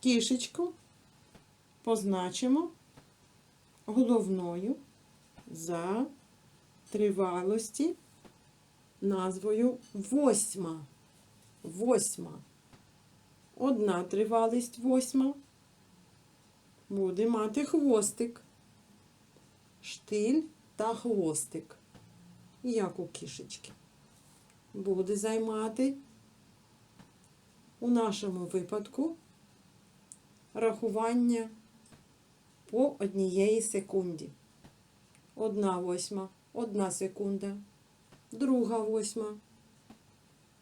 кішечку позначимо головною за тривалості назвою восьма. Восьма. Одна тривалість восьма буде мати хвостик, штиль та хвостик, як у кішечки. Буде займати у нашому випадку рахування по однієї секунді. Одна восьма, одна секунда, друга восьма,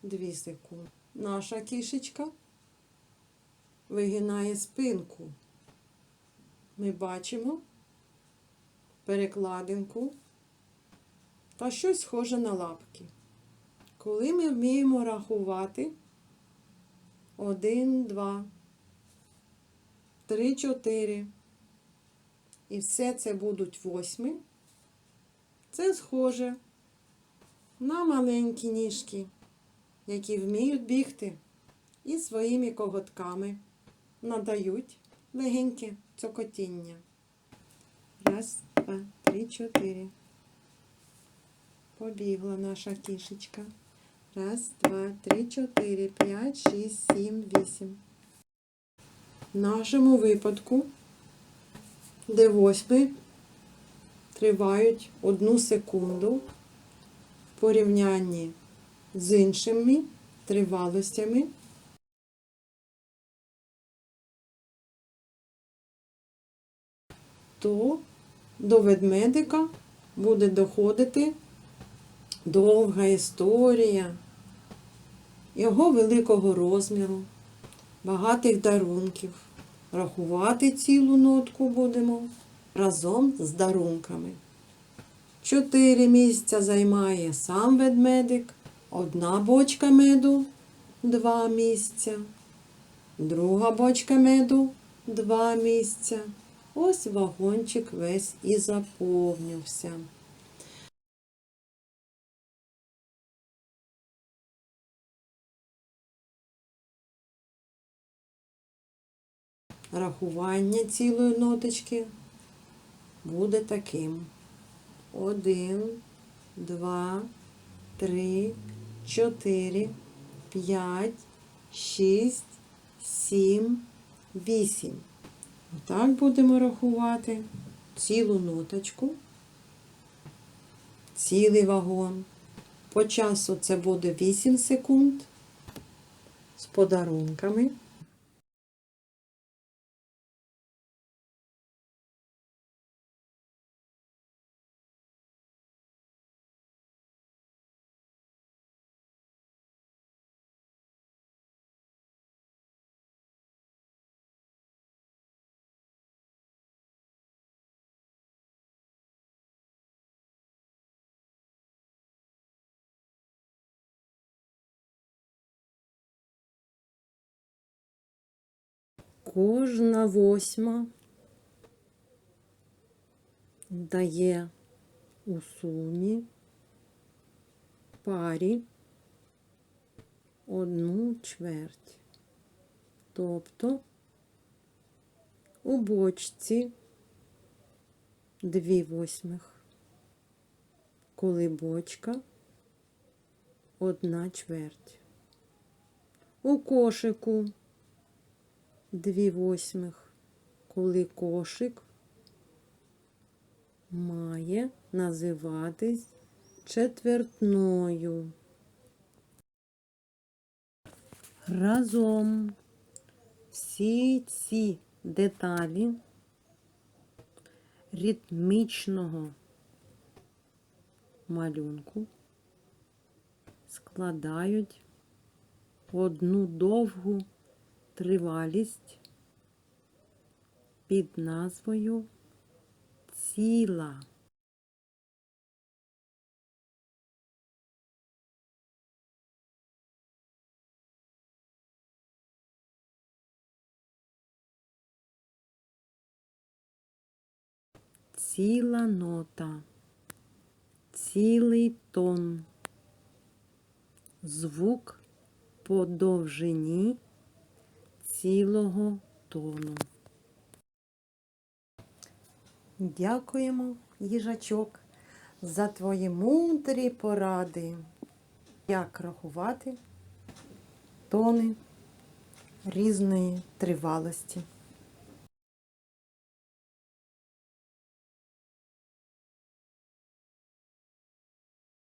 дві секунди. Наша кішечка вигинає спинку. Ми бачимо перекладинку та щось схоже на лапки. Коли ми вміємо рахувати один, два, три, чотири, і все це будуть восьми, це схоже на маленькі ніжки, які вміють бігти і своїми коготками надають легеньке цокотіння. Раз, два, три, чотири. Побігла наша кішечка. Раз, два, три, чотири, п'ять, шість, сім, вісім. В нашому випадку, де восьми тривають одну секунду в порівнянні з іншими тривалостями. то до ведмедика буде доходити довга історія його великого розміру, багатих дарунків. Рахувати цілу нотку будемо разом з дарунками. Чотири місця займає сам ведмедик, одна бочка меду два місця, друга бочка меду два місця. Ось вагончик весь і заповнився. Рахування цілої ноточки буде таким. Один, два, три, чотири, п'ять, шість, сім, вісім. Отак будемо рахувати цілу ноточку, цілий вагон. По часу це буде 8 секунд з подарунками. Кожна восьма дає у сумі парі одну чверть. Тобто у бочці дві восьмих, коли бочка одна чверть. У кошику дві восьмих, коли кошик має називатись четвертною. Разом всі ці деталі ритмічного малюнку складають одну довгу тривалість під назвою ціла. Ціла нота, цілий тон, звук по довжині цілого тону. Дякуємо, їжачок, за твої мудрі поради. Як рахувати тони різної тривалості.